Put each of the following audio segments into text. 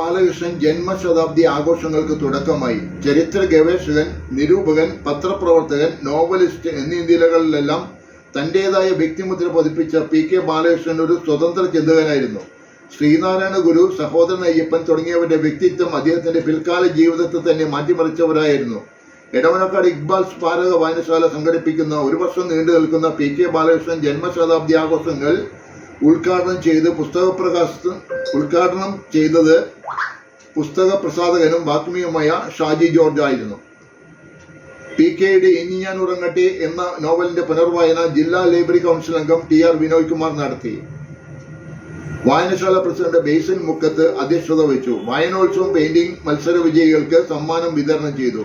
ബാലകൃഷ്ണൻ ജന്മശതാബ്ദി ആഘോഷങ്ങൾക്ക് തുടക്കമായി. ചരിത്ര ഗവേഷകൻ നിരൂപകൻ പത്രപ്രവർത്തകൻ നോവലിസ്റ്റ് എന്നീ നിലകളിലെല്ലാം തന്റേതായ വ്യക്തിമുദ്ര പതിപ്പിച്ച പി കെ ബാലകൃഷ്ണൻ ഒരു സ്വതന്ത്ര ചിന്തകനായിരുന്നു. ശ്രീനാരായണ ഗുരു സഹോദരൻ അയ്യപ്പൻ തുടങ്ങിയവരുടെ വ്യക്തിത്വം അദ്ദേഹത്തിന്റെ പിൽക്കാല ജീവിതത്തെ തന്നെ മാറ്റിമറിച്ചവരായിരുന്നു. എടവനക്കാട് ഇക്ബാൽ സ്മാരക വായനശാല സംഘടിപ്പിക്കുന്ന ഒരു വർഷം നീണ്ടു നിൽക്കുന്ന പി കെ ബാലകൃഷ്ണൻ ജന്മശതാബ്ദി ആഘോഷങ്ങൾ ഉദ്ഘാടനം ചെയ്ത് പുസ്തക പ്രകാശ ഉദ്ഘാടനം ചെയ്തത് പുസ്തക പ്രസാധകനും വാഗ്മിയുമായ ഷാജി ജോർജ് ആയിരുന്നു. പി കെയുടെ ഇനി ഞാൻ ഉറങ്ങട്ടെ എന്ന നോവലിന്റെ പുനർവായന ജില്ലാ ലൈബ്രറി കൗൺസിൽ അംഗം ടി ആർ വിനോയ് കുമാർ നടത്തി. വായനശാല പ്രസിഡന്റ് ബേസൻ മുക്കത്ത് അധ്യക്ഷത വഹിച്ചു. വായനോത്സവം പെയിന്റിംഗ് മത്സര വിജയികൾക്ക് സമ്മാനം വിതരണം ചെയ്തു.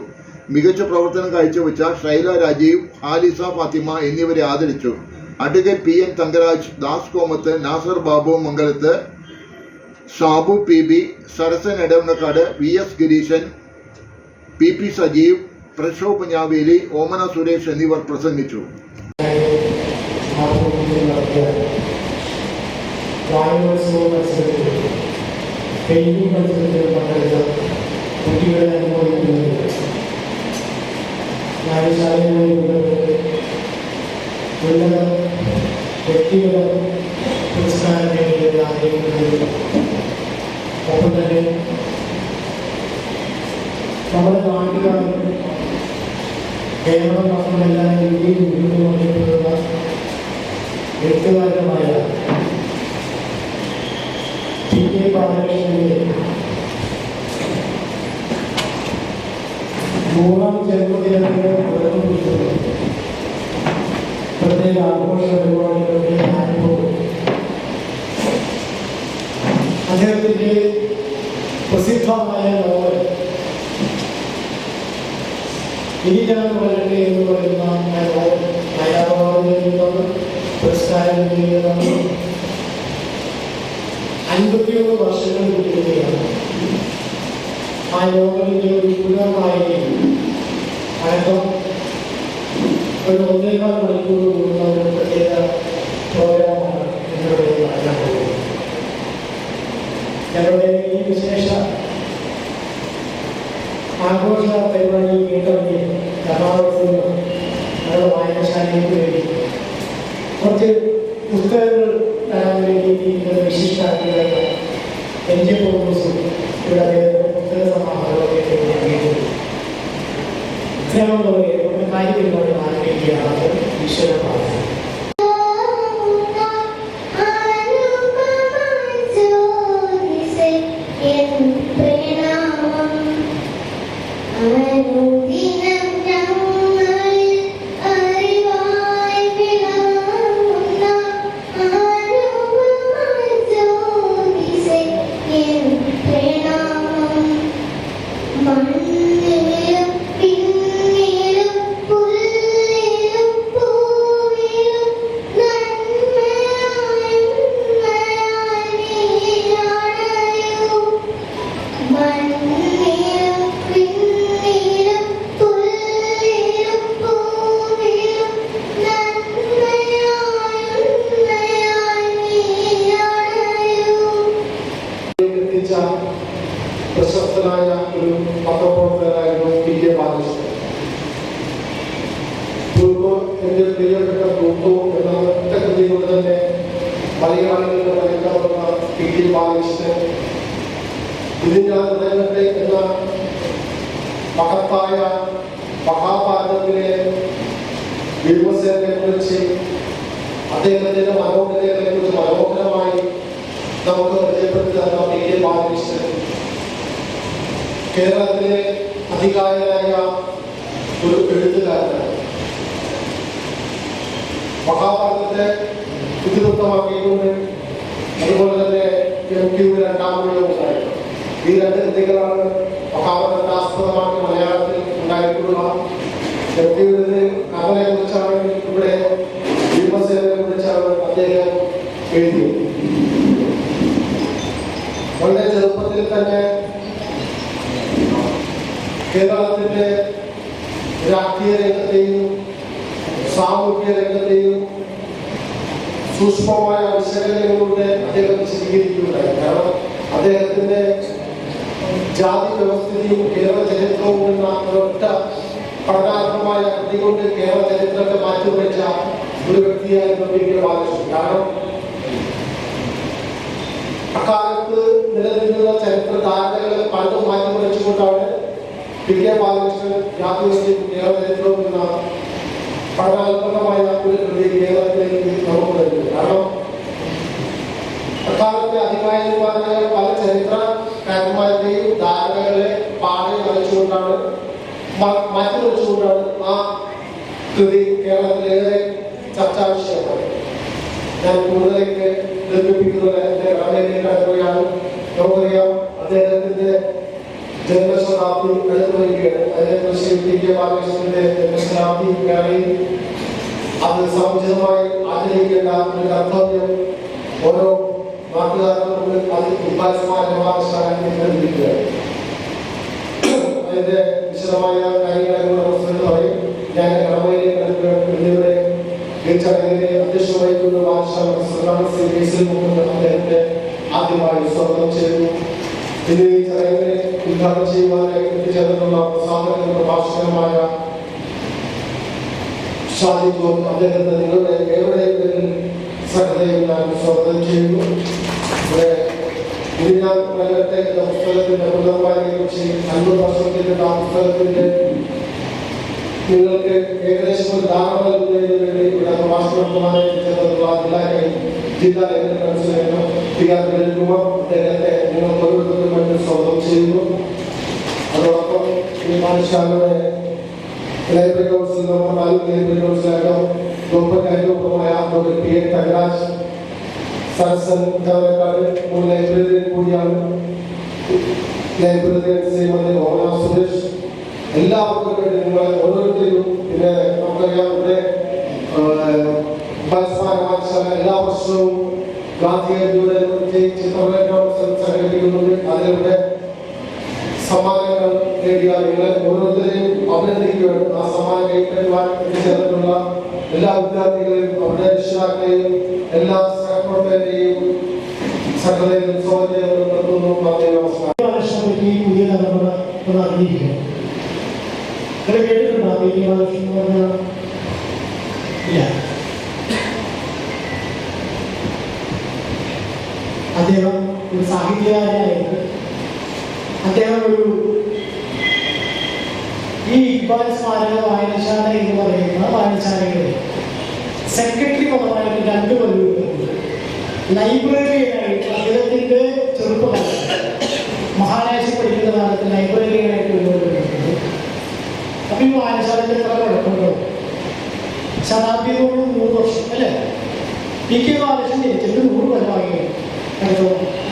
മികച്ച പ്രവർത്തനം കാഴ്ചവെച്ച ഷൈല രാജീവ് ഹാലിസ ഫാത്തിമ എന്നിവരെ ആദരിച്ചു. Advocate P N Thankaraj Das Komath Nasar Babu Mangalath Shabu P B Sarasan Edavanakkad V S Gireeshan P P Sajeev പ്രശോ പഞ്ഞാവേലി ഓമന സുരേഷ് എന്നിവർ പ്രസംഗിച്ചു. കുട്ടികളെ അനുഭവിക്കുന്നത് ഉന്നത വ്യക്തിഗത പുരസ്കാരം നേടിയത് ആഗ്രഹിക്കുന്നത് ഒപ്പം തന്നെ നമ്മുടെ നാട്ടുകാരും കേരളം മാത്രമല്ല ഇന്ത്യയിൽ ഉയർന്നുകൊണ്ടിരിക്കുന്ന എഴുത്തുകാരനുമായ ടി കെ ബാലകൃഷ്ണന്റെ മൂന്നാം ജന്മദിനത്തിന് തുടക്കം കുറിച്ചത് പ്രത്യേക ആഘോഷ പരിപാടികളുടെ അനുഭവം അദ്ദേഹത്തിന്റെ പ്രസിദ്ധമായ വരട്ടെ എന്ന് പറയുന്ന നോവൽ അയാളോട് പുരസ്കാരം നേടിയതാണ്. അൻപത്തിയൊന്ന് വർഷങ്ങൾ കിട്ടുകയാണ് ആ നോവലിന്റെ ഒരു പുനർവായനയിൽ അടക്കം ഒരു ഒന്നേകാൽ മണിക്കൂർ ഞങ്ങളുടെ ഈ വിശേഷ ആഘോഷ പരിപാടി കേട്ടറിഞ്ഞ് എറണാകുളത്ത് ഞങ്ങളുടെ വായനശാലയ്ക്ക് the new മഹത്തായ മഹാഭാരതത്തിലെ ഭീമസേനെ കുറിച്ച് അദ്ദേഹത്തിന്റെ മനോഹരതയെ കുറിച്ച് മനോഹരമായി നമുക്ക് പരിചയപ്പെടുത്തി തന്ന പി കേരളത്തിലെ അധികാരനായ ഒരു എഴുത്തുകാരനാണ്. മഹാഭാരതത്തെ ഇതിവൃത്തമാക്കിയിട്ടുണ്ട് അതുപോലെ തന്നെ എം ക്യു ഉണ്ടായിരുന്നു. ഈ രണ്ട് കൃതികളാണ് മഹാഭാരതത്തെ ആസ്പദമാക്കി മലയാളത്തിൽ ഉണ്ടായിട്ടുള്ള കഥനെ കുറിച്ചാണ് ഇവിടെ ഭീമസേനെ കുറിച്ചാണ് അദ്ദേഹം എഴുതിയത് വളരെ ചെറുപ്പത്തിൽ തന്നെ കേരളത്തിന്റെ രാഷ്ട്രീയ രംഗത്തെയും സാമൂഹ്യ രംഗത്തെയും സൂക്ഷ്മമായ വിശകലനങ്ങളിലൂടെ അദ്ദേഹം വിശദീകരിക്കുകയുണ്ടായി. കാരണം അദ്ദേഹത്തിന്റെ ജാതി വ്യവസ്ഥിതിയും കേരള ചരിത്രവും എന്ന ഒരൊറ്റ പഠനാത്മകമായ കൃതി കൊണ്ട് കേരള ചരിത്രത്തെ മാറ്റിവെച്ച ഒരു വ്യക്തിയായിരുന്നു പി കെ ബാലകൃഷ്ണൻ. കാരണം അക്കാലത്ത് നിലനിന്നിരുന്ന ചരിത്ര ധാരണകളെ പലതും മാറ്റിമറിച്ചുകൊണ്ടാണ് പി കെ ബാലകൃഷ്ണൻ ജാതിവ്യവസ്ഥയും കേരള ചരിത്രവും എന്ന പഠനാത്മകമായ ഒരു കൃതി കേരളത്തിലേക്ക് നമുക്ക് വരുന്നത്. കാരണം അക്കാലത്തെ അധികാരിമാരായ പല ചരിത്രകാരന്മാരുടെയും ധാരണകളെ പാടെ വരച്ചുകൊണ്ടാണ് മറ്റു വെച്ചുകൊണ്ടാണ് ആ കൃതി കേരളത്തിലേറെ ചർച്ചാ വിഷയമാണ് ഞാൻ കൂടുതലേക്ക് നിർമ്മിപ്പിക്കുന്നത് എന്റെ കടക്കുകയാണ് നമുക്കറിയാം അദ്ദേഹത്തിന്റെ ജന്മശതാബ്ദി അടുത്ത് വരികയാണ് അതിനെക്കുറിച്ച് ടി കെ ബാലകൃഷ്ണന്റെ ജന്മശതാബ്ദി വേളയിൽ അത് സമുചിതമായി ആചരിക്കേണ്ട ഒരു കർത്തവ്യം. ഓരോ നാട്ടുകാർക്കുണ്ട് അത് ഉപാസമാനമാശാലയിൽ നിർമ്മിക്കുകയാണ് അതിന്റെ വിശദമായ കാര്യങ്ങളെ പ്രസിഡന്റ് പറയും. ഞാൻ എന്നിവിടെ ഈ ചടങ്ങിനെ അധ്യക്ഷത വഹിക്കുന്ന അദ്ദേഹത്തെ ആദ്യമായി സ്വാഗതം ചെയ്തു ഇന്ന് ഈ ചടങ്ങിനെ ഉദ്ഘാടനം ചെയ്യുവാനായി എത്തിച്ചേർന്നിട്ടുള്ള പ്രസാദന പ്രഭാഷകമായ ഷാജി അദ്ദേഹത്തെ നിങ്ങളുടെ ഏവരുടെയും സഹൃദയം ഞാൻ സ്വാഗതം ചെയ്യുന്നു. ഇവിടെ ഇതിനാൽ കൊല്ലത്തെ പുസ്തകത്തിന്റെ പുനർവാരിയെ കുറിച്ച് അൻപത് വർഷത്തിന്റെ ആ പുസ്തകത്തിന്റെ നിങ്ങൾക്ക് ഏകദേശം ഒരു ധാരണ നൽകുന്നതിന് വേണ്ടി ഇവിടെ പ്രഭാഷണം നടത്തുവാനായി ചേർന്നിട്ടുള്ള ജില്ലാ ജില്ലാ കൗൺസിലർ പി ആർ വിരൽകുമാർ അദ്ദേഹത്തെ നിങ്ങൾ ഓരോരുത്തർക്കും വേണ്ടി സ്വാഗതം ചെയ്യുന്നു. അതോടൊപ്പം ഈ പാഠശാലയുടെ ലൈബ്രറി കൗൺസിൽ നമ്മുടെ താലൂക്ക് ലൈബ്രറി കൗൺസിലായിട്ടും ഗോപകാര്യോപമായ doctor P A Thakaraj Sarasan ഉദ്ധാനക്കാട് മുൻ ലൈബ്രറിയൻ കൂടിയാണ്. ലൈബ്രറിയൻ ശ്രീമതി മോഹന സുരേഷ്. എല്ലാവർക്കും വേണ്ടി നിങ്ങളെ ഓരോരുത്തരും പിന്നെ നമുക്കറിയാം ഇവിടെ പാഠശാല എല്ലാ വർഷവും ഗാന്ധിജയന്തിയോടനുബന്ധിച്ച് ചിത്രലേഖനം സംഘടിപ്പിക്കുന്നുണ്ട്. അതിലൂടെ സമ്മാനങ്ങൾ നേടിയ നിങ്ങളെ ഓരോരുത്തരെയും അഭിനന്ദിക്കുകയാണ്. ആ സമ്മാനം കൈപ്പറ്റുവാൻ എത്തിച്ചേർന്നിട്ടുള്ള എല്ലാ വിദ്യാർത്ഥികളെയും അവരുടെ രക്ഷിതാക്കളെയും എല്ലാ സഹപ്രവർത്തകരെയും സകലയും ഇല്ല. അദ്ദേഹം ഒരു സാഹിത്യകാരനായിരുന്നു. അദ്ദേഹം ഒരു ഇക്ബാൽ സ്മാരക വായനശാല എന്ന് പറയുന്ന വായനശാലയുടെ സെക്രട്ടറി പദമായിട്ട് രണ്ട് കൊല്ലം ലൈബ്രറിയായിട്ട് അദ്ദേഹത്തിന്റെ ചെറുപ്പകാലം. മഹാരാഷ്ട്ര പഠിക്കുന്ന കാലത്ത് ലൈബ്രറിയായിട്ട് ഉള്ളത് അപ്പൊ ഈ വായനശാലയ്ക്ക് എത്ര കുഴപ്പമുണ്ടോ? ശതാബ്ദിയോട് നൂറ് വർഷം അല്ലേ? പി കെ ബാലകൃഷ്ണൻ ജനിച്ചിട്ട് നൂറ് കൊല്ലമായി അടുത്ത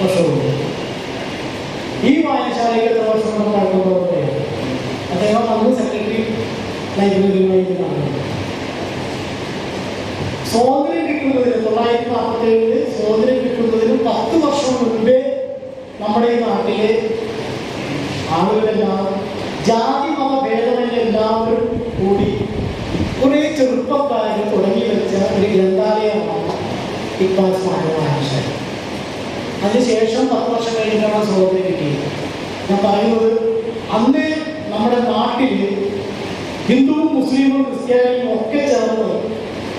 വർഷമുണ്ട്. ഈ വായനശാലയ്ക്ക് എത്ര വർഷം കൊണ്ട് പഴക്കമുണ്ടോ അദ്ദേഹം അന്ന് സെക്രട്ടറി കാണുന്നു സ്വാതന്ത്ര്യം കിട്ടുന്നതിന് തൊള്ളായിരത്തി നാൽപ്പത്തി ഏഴിൽ സ്വാതന്ത്ര്യം കിട്ടുന്നതിന് പത്ത് വർഷം മുൻപേ നമ്മുടെ ഈ നാട്ടിലെ ആളുകളെല്ലാം ജാതി മത ഭേദമല്ല എല്ലാവരും കൂടി കുറെ ചെറുപ്പക്കാർ തുടങ്ങി വെച്ച ഒരു ഗ്രന്ഥാലയമാണ് ഇപ്പം സ്മാരകമാനുഷ്ഠാനം അതിനുശേഷം പത്ത് വർഷം കഴിഞ്ഞിട്ടാണ് സ്വാതന്ത്ര്യം കിട്ടിയത്. ഞാൻ പറയുന്നത് അന്ന് നമ്മുടെ നാട്ടിൽ ഹിന്ദുവും മുസ്ലിമും ക്രിസ്ത്യാനിയും ഒക്കെ ചേർന്ന്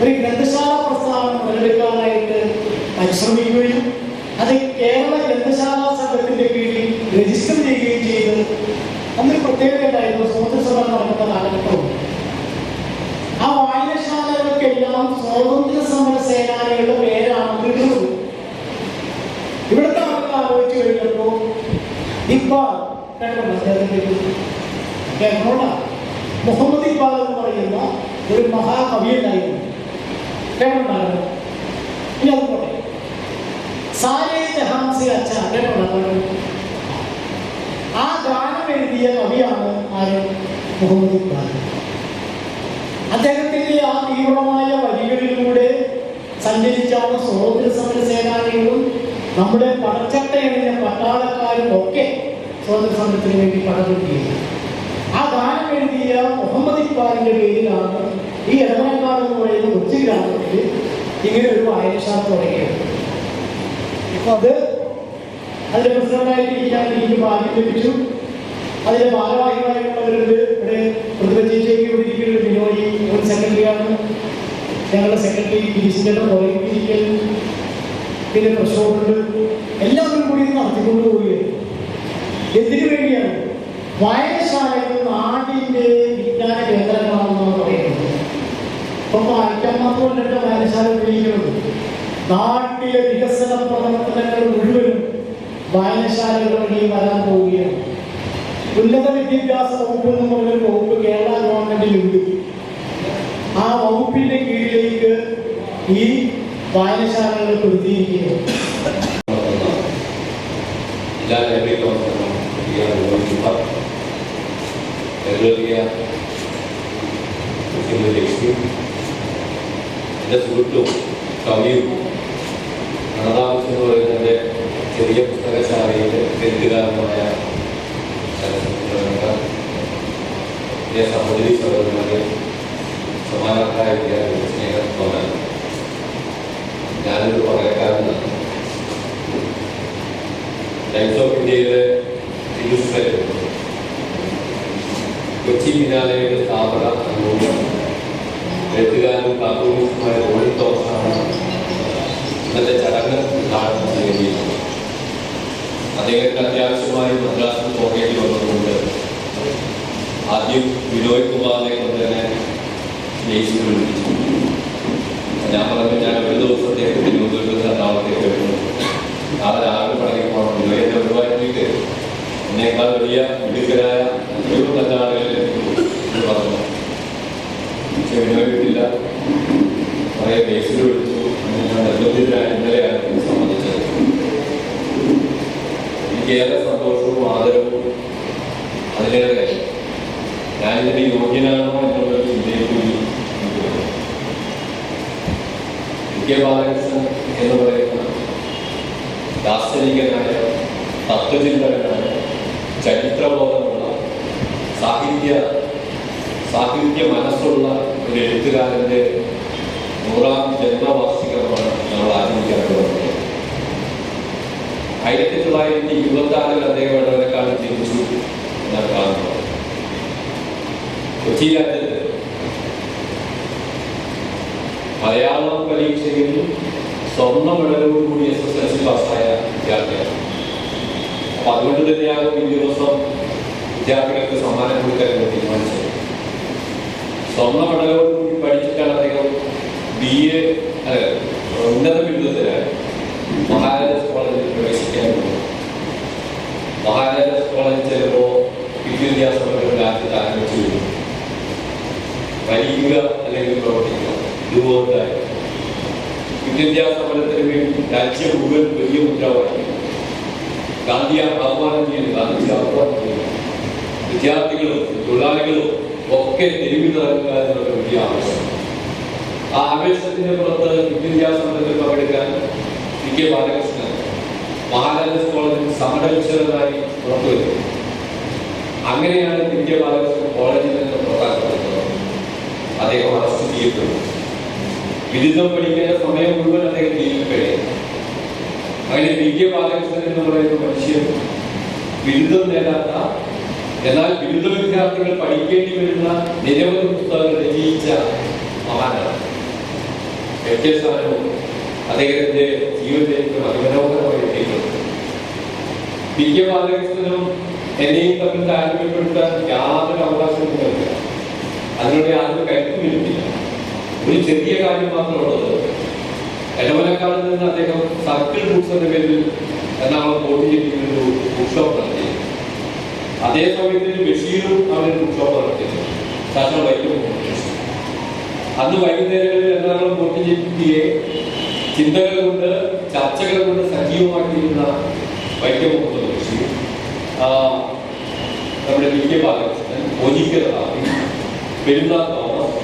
ഒരു ഗ്രന്ഥശാല പ്രസ്ഥാനം മുതലെടുക്കാനായിട്ട് പരിശ്രമിക്കുകയും അത് കേരള ഗ്രന്ഥശാല സംഘത്തിന്റെ കീഴിൽ രജിസ്റ്റർ ചെയ്യുകയും ചെയ്ത് അന്നൊരു പ്രത്യേകതയായിരുന്നു സ്വാതന്ത്ര്യ സമരം നടക്കുന്ന കാലഘട്ടവും. ആ വായനശാലകൾക്കെല്ലാം സ്വാതന്ത്ര്യ സമര സേനാനികളുടെ പേരാണ് കിട്ടുന്നത് ഇവിടുത്തെ ആൾക്ക് ആലോചിച്ച് കഴിഞ്ഞപ്പോൾ ഇപ്പൊ കേട്ടോ അദ്ദേഹത്തിന്റെ മുഹമ്മദ് ഇക്ബാൽ എന്ന് പറയുന്ന ഒരു മഹാകവി ഉണ്ടായിരുന്നു കേട്ടോ ഇനി അത് പോട്ടെ. സാരേ അച്ഛ കേട്ടുണ്ടായിരുന്നു ആ ഗാനം എഴുതിയ കവിയാണ് ആര്? മുഹമ്മദ് ഇക്ബാൽ. അദ്ദേഹത്തിന്റെ ആ തീവ്രമായ വരികളിലൂടെ സഞ്ചരിച്ചാണ് സ്വാതന്ത്ര്യ സമര സേനാനികളും നമ്മുടെ പടച്ചട്ടയണിഞ്ഞ പട്ടാളക്കാരും ഒക്കെ സ്വാതന്ത്ര്യ സമരത്തിന് വേണ്ടി പടപൊട്ടിയത് ആ ഗാനം എഴുതിയ മുഹമ്മദ് ഇക്ബാലിന്റെ പേരിലാണ് ഈ ഇടമലക്കാട് എന്ന് പറയുന്ന കൊച്ചു ഗ്രാമത്തിൽ ഇങ്ങനെ ഒരു വായനശാല തുടങ്ങിയത്. ഇപ്പൊ അത് അതിന്റെ പ്രസിഡന്റായിട്ടിരിക്കാൻ എനിക്ക് ഭാഗ്യം ലഭിച്ചു. അതിന്റെ ഭാരവാഹികളായിട്ടുള്ളവരുണ്ട്. ഇവിടെ പ്രതിപഞ്ചേക്ക് ഇവിടെ ഇരിക്കുന്ന. ബിനോയി സെക്രട്ടറിയാണ്. ഞങ്ങളുടെ സെക്രട്ടറി ഗിരീശിന്റെ പുറകിരിക്കൽ പിന്നെ പ്രശ്നമുണ്ട് എല്ലാവരും കൂടി ഇത് നടത്തിക്കൊണ്ട് പോവുകയാണ്. എന്തിനു വേണ്ടിയാണ്? വായനശാലകൾ നാടിന്റെ വിജ്ഞാന കേന്ദ്രങ്ങളാണെന്ന് പറയുന്നത്. ഇപ്പൊ വായിക്കാൻ മാത്രമല്ല വായനശാല ഉപയോഗിക്കുന്നത്. നാട്ടിലെ വികസന പ്രവർത്തനങ്ങൾ മുഴുവനും വായനശാലകൾ വഴി വരാൻ പോവുകയാണ്. ഉന്നത വിദ്യാഭ്യാസ വകുപ്പ് എന്ന് പറഞ്ഞൊരു വകുപ്പ് കേരള ഗവൺമെന്റിലുണ്ട്. ആ വകുപ്പിന്റെ കീഴിലേക്ക് ഈ വായനശാലകൾ പെടുത്തിയിരിക്കുകയാണ് ജില്ലാ ലൈബ്രറി കൗൺസിലർ നിർവഹിക്കുന്ന ലൈബ്രറിയ ലക്ഷ്മി എന്റെ സുഹൃത്തും കവിയും പ്രണതാമസ് എന്ന് പറയുന്നതിന്റെ ചെറിയ പുസ്തകശാലയിലെ എഴുത്തുകാരനായ എന്റെ സഹോദരി സഹോദരന്മാരെ സമാനക്കാരായ വിദ്യാർത്ഥികളുടെ സ്നേഹം തോന്നാൻ ഞാനൊരു പകരക്കാരനാണ് ടൈംസ് ഓഫ് ഇന്ത്യയിലെ ഇല്ലുസ്ട്രേറ്റർ കൊച്ചി മിനാലയുടെ സ്ഥാപന എഴുത്തുകാരനും കാർട്ടൂണിസ്റ്റുമായ റോണി തോമസാണ് ഇന്നത്തെ ചടങ്ങ് ഉദ്ഘാടനം ചെയ്യുകയും അദ്ദേഹത്തിന് അത്യാവശ്യമായി മദ്രാസിൽ പോകേണ്ടി വന്നതുകൊണ്ട് ആദ്യം വിനോയ് കുമാറിനെ കൊണ്ട് തന്നെ ജയിച്ചു വിളിപ്പിച്ചു ഞാൻ പറഞ്ഞു ഞാൻ ഒരു ദിവസത്തേക്ക് തിരുവനന്തപുരത്ത് എറണാകുളത്തേക്ക് വരുന്നു നാളെ രാവിലെ പടങ്ങി പോകണം ഒഴിവാക്കിയിട്ട് എന്നേക്കാൾ വലിയ മിടുക്കരായ ഒരു നല്ല ആളുകൾ ലഭിക്കുന്നു എന്ന് പറഞ്ഞു പക്ഷെ വിനോയ് കിട്ടില്ല കുറേ കേസിൽ വിളിച്ചു നിർബന്ധിതരായ ഇന്നലെയാണ് ഇത് സംബന്ധിച്ചത്. എനിക്കേറെ സന്തോഷവും ആദരവും അതിലേറെ ഞാനിതിന് യോഗ്യനാണോ എന്നുള്ള ചിന്തയിൽ കൂടി എനിക്ക്. കെ. ബാലകൃഷ്ണൻ എന്ന് പറയുന്ന ദാർശനികനായ തത്വചിന്തകനായ ചരിത്രബോധമുള്ള സാഹിത്യ സാഹിത്യ മനസ്സുള്ള ഒരു എഴുത്തുകാരന്റെ നൂറാം ജന്മവാർഷികമാണ് നമ്മൾ ആചരിക്കാൻ പോകുന്നത് ആയിരത്തി തൊള്ളായിരത്തി ഇരുപത്തി ആറിൽ അദ്ദേഹം ഇടവേക്കാലം ജനിച്ചു എന്നാണ് കാണുന്നത്. കൊച്ചി രാജ്യത്ത് മലയാളം പരീക്ഷയിൽ സ്വർണ മെഡലോട് കൂടി എസ് എസ് എൽ സി പാസ്സായ വിദ്യാർത്ഥിയാണ്. അപ്പൊ അതുകൊണ്ട് തന്നെയാകും ഈ ദിവസം വിദ്യാർത്ഥികൾക്ക് സമ്മാനം കൊടുക്കാൻ തീരുമാനിച്ചത്. സ്വർണ പഠനവും പഠിച്ചിട്ടാണ് അദ്ദേഹം ബി എ ഉന്നത ബിരുദത്തിനായി മഹാരാജാസ് കോളേജിൽ പ്രവേശിക്കാൻ മഹാരാജാസ് കോളേജിൽ ചെല്ലുമ്പോൾ വിദ്യാഭ്യാസ രാജ്യത്ത് ആരംഭിച്ചു വരുന്നു ഭരിക്കുക അല്ലെങ്കിൽ പ്രവർത്തിക്കുക. ഇതുപോലത്തെ വിദ്യാഭ്യാസ സമരത്തിന് വേണ്ടി രാജ്യം മുഴുവൻ വലിയ മുദ്രാവാക്യം. ഗാന്ധി ആഹ്വാനം ചെയ്യുന്നു ഗാന്ധിജി ആഹ്വാനം ചെയ്യുന്നു വിദ്യാർത്ഥികളും തൊഴിലാളികളും ഒക്കെ നടക്കുക എന്നുള്ള വലിയ ആവശ്യം ആ ആവേശത്തിന്റെ പുറത്ത് വിദ്യാഭ്യാസ സമരത്തിൽ പങ്കെടുക്കാൻ പി കെ ബാലകൃഷ്ണൻ മഹാരാജാസ് കോളേജിൽ സമരവിശ്വരനായി പുറത്തു അങ്ങനെയാണ് പി കെ ബാലകൃഷ്ണൻ കോളേജിൽ നിന്ന് പുറത്താക്കപ്പെടുന്നത്. അദ്ദേഹം അറസ്റ്റ് ചെയ്യപ്പെടുന്നു. ബിരുദം പഠിക്കേണ്ട സമയം മുഴുവൻ അദ്ദേഹം കഴിയും. അങ്ങനെ പി കെ ബാലകൃഷ്ണൻ എന്ന് പറയുന്ന മനുഷ്യൻ ബിരുദം നേടാത്ത എന്നാൽ ബിരുദ വിദ്യാർത്ഥികൾ പഠിക്കേണ്ടി വരുന്ന നിരവധി പുസ്തകങ്ങൾ രചയിച്ച മഹാനാണ്. അദ്ദേഹത്തിന്റെ ജീവിതത്തിലേക്ക് അതിമനോഹരമായി എത്തിയിട്ടുണ്ട് പി കെ ബാലകൃഷ്ണനും എന്നെയും തമ്മിൽ താരതമ്യപ്പെടുത്താൻ യാതൊരു അവകാശവും നൽകില്ല അതിനോട് യാതൊരു കരുത്തുമില്ല ഒരു ചെറിയ കാര്യം മാത്രമുള്ളത് ഇടവലക്കാളിൽ നിന്ന് അദ്ദേഹം സർക്കിൾ ബുക്സ് എന്ന പേരിൽ എറണാകുളം കോട്ടിയിരിക്കുന്ന ഒരു ബുക്ക് ഷോപ്പ് നടത്തി. അതേ സമയത്ത് ബഷീറും അവരെ ഒരു നടത്തിയത് ശാസ്ത്ര വൈദ്യം അന്ന് വൈകുന്നേരങ്ങളിൽ എറണാകുളം കോട്ടിയിരിക്കുകയെ ചിന്തകൾ കൊണ്ട് ചർച്ചകൾ കൊണ്ട് സജീവമാക്കിയിരുന്ന നമ്മുടെ വി കെ ബാലകൃഷ്ണൻ പെരുന്നാൾ തോമസ്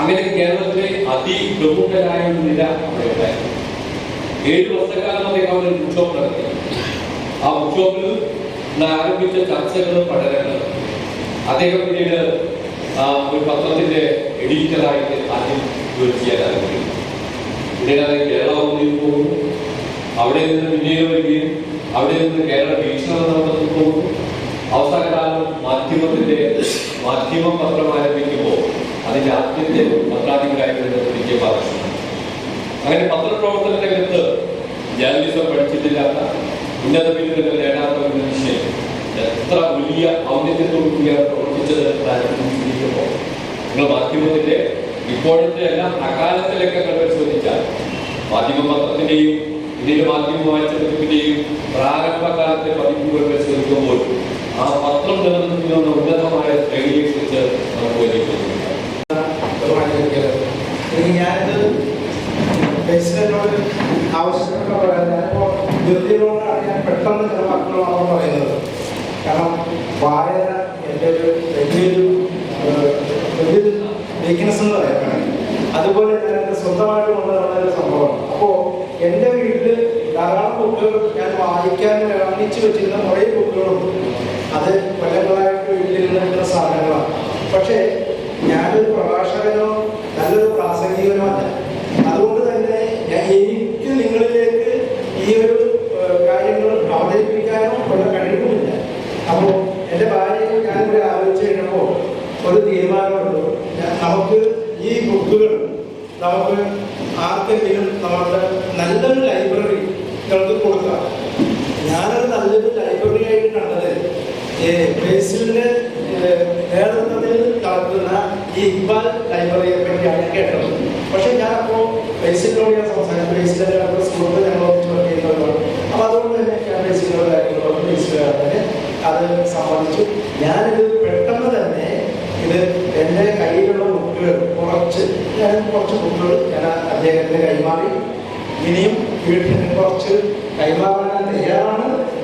അങ്ങനെ കേരളത്തിലെ അതിപ്രമുഖരായ ഒരു നില അവിടെ ഉണ്ടായിരുന്നു. ഏഴ് വർഷക്കാലം അദ്ദേഹം അവിടെ ബുക്ക് നടത്തി. ആ ബുക്ക് ഷോപ്പിൽ ആരംഭിച്ച ചർച്ചകളും പഠനങ്ങളും അദ്ദേഹം പിന്നീട് ഒരു പത്രത്തിന്റെ എഡിറ്ററായിട്ട് ആദ്യം ജോലി ചെയ്യാൻ ആരംഭിക്കുന്നു പിന്നീട് അദ്ദേഹം കേരളത്തിൽ പോകുന്നു. അവിടെ നിന്ന് വിജയം വരികയും അവിടെ നിന്ന് കേരള വീക്ഷണം നടന്നു പോകുന്നു അവസാന കാലം മാധ്യമത്തിന്റെ മാധ്യമ പത്രം ആരംഭിക്കുമ്പോൾ അതിന്റെ ആദ്യത്തെ പത്രാധികാരികളുടെ പി കെ ബാലകൃഷ്ണൻ അങ്ങനെ പത്രപ്രവർത്തന രംഗത്ത് ജേർണലിസം പഠിച്ചിട്ടില്ലാത്ത ഉന്നത ബില്ലുകൾ നേടാത്ത വിഷയം എത്ര വലിയ ഔന്നത്യത്തോടു കൂടിയാണ് പ്രവർത്തിച്ചത് ചിന്തിക്കുമ്പോൾ നിങ്ങൾ മാധ്യമത്തിന്റെ ഇപ്പോഴത്തെ എല്ലാം അകാലത്തിലൊക്കെ പരിശോധിച്ചാൽ മാധ്യമ പത്രത്തിന്റെയും ഇതിന്റെ മാധ്യമ വായിച്ചതിന്റെയും പ്രാരംഭകാലത്തെ പതിപ്പുകൾ പരിശോധിക്കുമ്പോൾ ആ പത്രം നിലനിർത്തുന്ന ഉന്നതമായ ശ്രേണിയെ കുറിച്ച് നമുക്ക് വലിയ. ഞാനിത് പ്രസിഡന്റിനോട് ആവശ്യപ്പെട്ട പറയാൻ ഞാനിപ്പോൾ ധൃതിയിലോട്ടാണ് ഞാൻ പെട്ടെന്ന് ചില മക്കളാണെന്ന് പറയുന്നത്. കാരണം വായന എന്റെ ഒരു വലിയൊരു വലിയൊരു വീക്ക്നെസ് എന്ന് പറയാം. അതുപോലെ ഞാൻ എന്റെ സ്വന്തമായിട്ട് കൊണ്ടുവരുന്ന ഒരു സംഭവമാണ്. അപ്പോൾ എന്റെ വീട്ടിൽ ധാരാളം ബുക്കുകൾ ഞാൻ വായിക്കാൻ വാങ്ങിച്ചു വെച്ചിരുന്ന കുറേ ബുക്കുകളുണ്ട്. അത് കൊല്ലങ്ങളായിട്ട് വീട്ടിലിരുന്ന് നിൽക്കുന്ന സാധനങ്ങളാണ് പക്ഷേ ഞാനൊരു പ്രഭാഷകനോ നല്ലൊരു പ്രാസംഗികനോ അല്ല അതുകൊണ്ട് തന്നെ ഞാൻ എനിക്ക് നിങ്ങളിലേക്ക് ഈ ഒരു ഏഹ്, കാര്യങ്ങൾ അവതരിപ്പിക്കാനോ ഉള്ള കഴിവുമില്ല അപ്പോൾ എന്റെ ഭാര്യയെ ഞാനിവിടെ ആലോചിച്ച് കഴിഞ്ഞപ്പോൾ ഒരു തീരുമാനമുണ്ട് ഞാൻ- നമുക്ക് ഈ ബുക്കുകൾ നമുക്ക് ആർക്കെങ്കിലും നമ്മുടെ നല്ലൊരു ലൈബ്രറി നിങ്ങൾക്ക് കൊടുക്കാം ഞാനത് നല്ലൊരു ലൈബ്രറി ആയിട്ട് കണ്ടത് ബേസിലിന്റെ നേതൃത്വത്തിൽ നടത്തുന്ന ഈ ഇക്ബാൽ ലൈബ്രറിയെ പറ്റിയാണ് കേട്ടത്. പക്ഷെ ഞാൻ അപ്പോൾ ബേസിലിനോട് ഞാൻ സംസാരിച്ചു. ബേസിലിന്റെ സ്കൂളിൽ ഞങ്ങൾ ചെയ്യുന്നവരാണ് അപ്പോൾ അതുകൊണ്ട് തന്നെ ഞാൻ ബേസിലിനോട് കാര്യങ്ങളോട് ബേസിലുകാരനെ അത് സംബന്ധിച്ചു ഞാനിത് പെട്ടെന്ന് തന്നെ ഇത് എന്റെ കയ്യിലുള്ള ബുക്കുകൾ കുറച്ച് ഞാൻ കുറച്ച് ബുക്കുകൾ ഞാൻ അദ്ദേഹത്തിന് കൈമാറി. ഇനിയും വീട്ടിൽ കുറച്ച് കൈമാറാൻ തയ്യാറാണ്.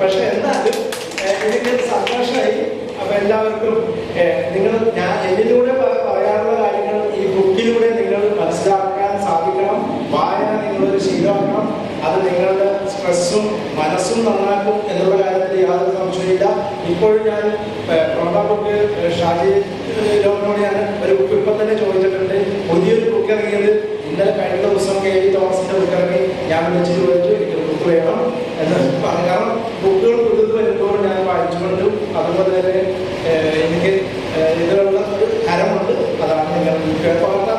പക്ഷെ എന്നാലും എനിക്ക് സന്തോഷമായി അപ്പൊ എല്ലാവർക്കും നിങ്ങൾ ഞാൻ എന്നിലൂടെ പറയാനുള്ള കാര്യങ്ങൾ ഈ ബുക്കിലൂടെ നിങ്ങൾ മനസ്സിലാക്കാൻ സാധിക്കണം. വായന നിങ്ങളൊരു ശീലമാക്കണം. അത് നിങ്ങളുടെ സ്ട്രെസ്സും മനസ്സും നന്നാക്കും എന്നുള്ള കാര്യത്തിൽ യാതൊരു സംശയമില്ല ഇപ്പോഴും ഞാൻ പ്രോഗ്രാമൊക്കെ ഷാജി ഏഹ്, ലോകനോട് ഞാൻ ഒരു ബുക്ക് ഇപ്പം തന്നെ ചോദിച്ചിട്ടുണ്ട്. പുതിയൊരു ബുക്ക് ഇറങ്ങിയത് ഇന്നലെ കഴിഞ്ഞ ദിവസം കെ വി തോമസിന്റെ ബുക്ക് ഇറങ്ങി ഞാൻ വിളിച്ച് ചോദിച്ചു എനിക്ക് ബുക്ക് വേണം എന്ന് പറഞ്ഞു. കാരണം ബുക്കുകൾ പുതുത് വരുമ്പോൾ ഞാൻ വായിച്ചുകൊണ്ട് അതുപോലെ തന്നെ എനിക്ക് ഇതിലുള്ള ഒരു ഹരമുണ്ട് അതാണ് നിങ്ങൾ ബുക്ക്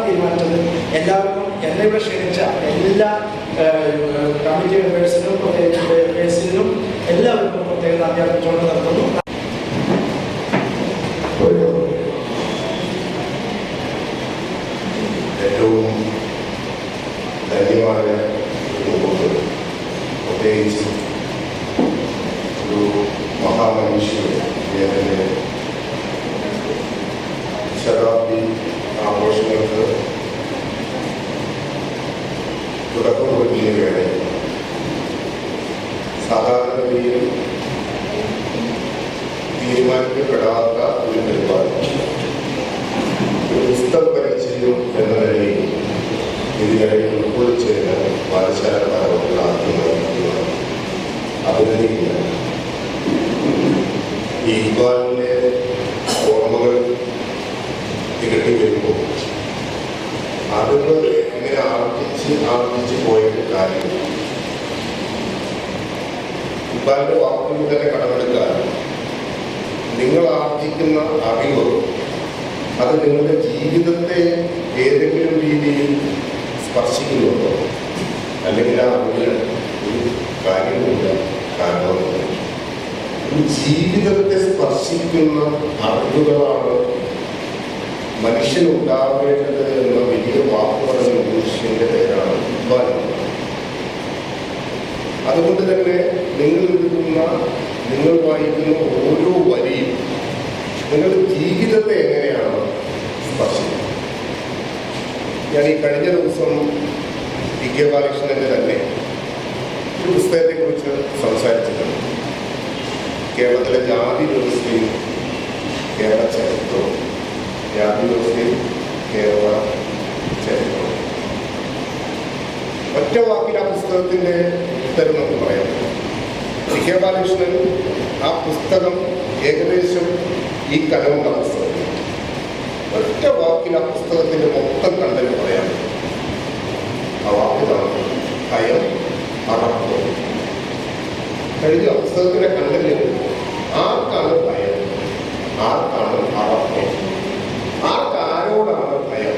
തീരുമാനിച്ചത്. എല്ലാവർക്കും എന്നെ ഇവിടെ ക്ഷണിച്ച എല്ലാ കമ്മിറ്റി മെമ്പേഴ്സിനും പ്രത്യേകിച്ച് മെമ്പേഴ്സിനും എല്ലാവർക്കും പ്രത്യേകം നന്ദി അറിയിച്ചുകൊണ്ട് നിർത്തുന്നു ഏറ്റവും ധന്യമായ ഒരു മുഖത്ത് പ്രത്യേകിച്ച് ഒരു മഹാമനുഷ്യരുടെ അദ്ദേഹത്തിന്റെ ശതാബ്ദി ആഘോഷങ്ങൾക്ക് തുടക്കം കുറിക്കുന്ന വേളയിൽ സാധാരണഗതിയിൽ തീരുമാനിക്കപ്പെടാത്ത ഒരു പരിപാടി ഒരു പുസ്തക പരിചയം എന്ന നിലയിൽ ഇതിനിടയിൽ ഉൾക്കൊള്ളിച്ചതിന് പാഠശാല ഭാരതത്തിൽ ആദ്യമായി അഭിനന്ദിക്കുകയാണ് ഈ ഇക്ബാലിന്റെ ഓർമ്മകൾ നികട്ടി വരുമ്പോൾ അറിവ് എങ്ങനെ ആർജിച്ച് ആർജിച്ച് പോയ കാര്യം. ഇക്ബാലിന്റെ വാക്കുകൾ തന്നെ കടമെടുക്കാൻ നിങ്ങൾ ആർജിക്കുന്ന അറിവ് അത് നിങ്ങളുടെ ജീവിതത്തെ ഏതെങ്കിലും രീതിയിൽ സ്പർശിക്കുന്നുണ്ടോ? അല്ലെങ്കിൽ ആ അറിവിന് ഒരു കാര്യമില്ല ഒരു ജീവിതത്തെ സ്പർശിക്കുന്ന അറിവുകളാണ് മനുഷ്യനുണ്ടാവേണ്ടത് എന്ന വലിയ വാക്ക് പറഞ്ഞ മനുഷ്യന്റെ പേരാണ് അതുകൊണ്ട് തന്നെ നിങ്ങൾ എഴുതുന്ന നിങ്ങൾ വായിക്കുന്ന ഓരോ വരിയും നിങ്ങളുടെ ജീവിതത്തെ എങ്ങനെയാണ് സ്പർശിക്കുന്നത്? ഞാൻ ഈ കഴിഞ്ഞ ദിവസം പി കെ ബാലകൃഷ്ണന്റെ തന്നെ ഒരു പുസ്തകത്തെക്കുറിച്ച് സംസാരിച്ചിട്ടുണ്ട്. കേരളത്തിലെ ജാതി വ്യവസ്ഥയും കേരള ചരിത്രവും ജാതി വ്യവസ്ഥയും കേരള ചരിത്രവും ഒറ്റ വാക്കിൽ ആ പുസ്തകത്തിന്റെ ഉത്തരം നമുക്ക് പറയാം. പി കെ ബാലകൃഷ്ണൻ ആ പുസ്തകം ഏകദേശം ഈ കനവുള്ള പുസ്തകം. ഒറ്റ വാക്കിൽ ആ പുസ്തകത്തിന്റെ മൊത്തം കണ്ടന്റ് പറയാം. ആ വാക്കിലാണ് ഭയം അറപ്പ് കഴിഞ്ഞ പുസ്തകത്തിന്റെ കണ്ടന്റ് ആർക്കാണ് ഭയം? ആർക്കാണ് അറപ്പ്? ആർക്ക് ആരോടാണ് ഭയം?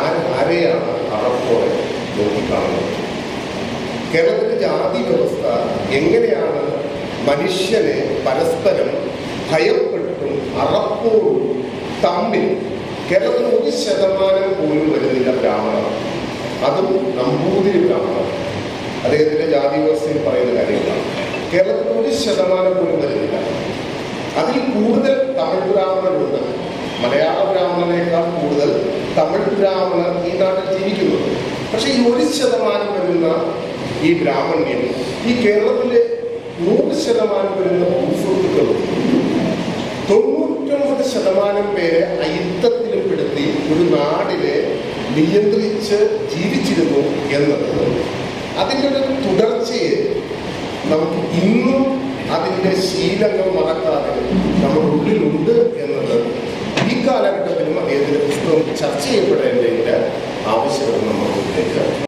ആര് ആരെയാണ് അറപ്പോടെ നോക്കിക്കാണുന്നത് കേരളത്തിലെ ജാതി വ്യവസ്ഥ എങ്ങനെയാണ് മനുഷ്യനെ പരസ്പരം ഭയപ്പെട്ടും അറപ്പോടും തമ്മിൽ? കേരളത്തിൽ ഒരു ശതമാനം പോലും വരുന്നില്ല ബ്രാഹ്മണർ. അതും നമ്പൂതിരി ബ്രാഹ്മണർ. അദ്ദേഹത്തിന്റെ ജാതി വ്യവസ്ഥയിൽ പറയുന്ന കാര്യങ്ങളാണ്. കേരളത്തിൽ ഒരു ശതമാനം പോലും വരുന്നില്ല. അതിൽ കൂടുതൽ തമിഴ് ബ്രാഹ്മണരുണ്ട് മലയാള ബ്രാഹ്മണനേക്കാൾ കൂടുതൽ തമിഴ് ബ്രാഹ്മണർ ഈ നാട്ടിൽ ജീവിക്കുന്നുണ്ട് പക്ഷേ ഈ ഒരു ശതമാനം വരുന്ന ഈ ബ്രാഹ്മണ്യം ഈ കേരളത്തിലെ നൂറ് ശതമാനം വരുന്ന ഭൂസുഹൃത്തുക്കളും തൊണ്ണൂറ്റൊമ്പത് ശതമാനം പേരെ അയിത്തത്തിൽപ്പെടുത്തി ഒരു നാടിനെ നിയന്ത്രിച്ച് ജീവിച്ചിരുന്നു എന്നത് അതിന്റെ ഒരു തുടർച്ചയെ നമുക്ക് ഇന്നും അതിന്റെ ശീലങ്ങൾ മറക്കാതെ നമ്മുടെ ഉള്ളിലുണ്ട് എന്നത് ഈ കാലഘട്ടത്തിലും അദ്ദേഹത്തിന്റെ പുസ്തകം ചർച്ച ചെയ്യപ്പെടേണ്ടതിന്റെ ആവശ്യകത നമ്മളിലേക്ക്